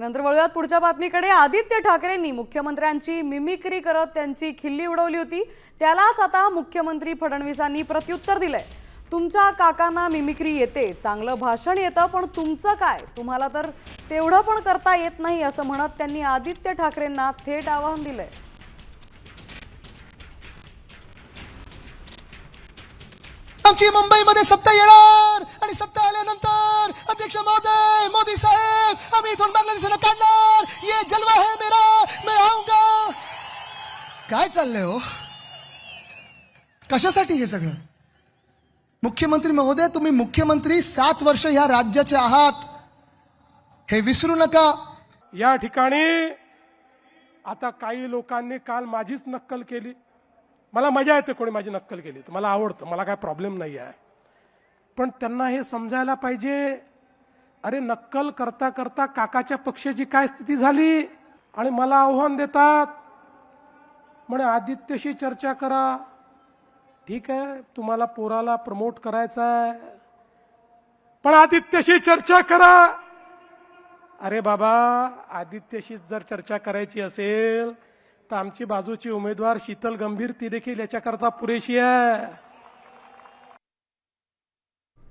त्यानंतर वळूयात पुढच्या बातमीकडे. आदित्य ठाकरेंनी मुख्यमंत्र्यांची मिमिक्री करत त्यांची खिल्ली उडवली होती. त्यालाच आता मुख्यमंत्री फडणवीसांनी प्रत्युत्तर दिलंय. तुमच्या काकांना मिमिक्री येते चांगलं भाषण येतं पण तुमचं काय? तुम्हाला तर तेवढं पण करता येत नाही असं म्हणत त्यांनी आदित्य ठाकरेंना थेट आवाहन दिलंय. आमची मुंबईमध्ये सत्ता येणार आणि सत्ता आल्यानंतर अध्यक्ष महोदय मोदी साहेब! आम्ही इथून काढणार ये जलवा है मेरा मैं आऊंगा। काय चाललंय हो? कशासाठी हे सगळं? मुख्यमंत्री महोदय तुम्ही मुख्यमंत्री सात वर्ष या राज्याचे आहात. हे विसरू नका. या ठिकाणी आता काही लोकांनी काल माझीच नक्कल केली. मला मजा येते कोणी माझी नक्कल केली. तर मला आवडतं. मला काय प्रॉब्लेम नाही आहे पण त्यांना हे समजायला पाहिजे अरे नक्कल करता करता काकाच्या पक्षाची काय स्थिती झाली आणि मला आव्हान देतात. म्हणे आदित्यशी चर्चा करा. ठीक आहे तुम्हाला पोराला प्रमोट करायचं आहे पण आदित्यशी चर्चा करा. अरे बाबा आदित्यशी जर चर्चा करायची असेल तर आमची बाजूची उमेदवार शीतल गंभीर ती देखील याच्याकरता पुरेशी आहे.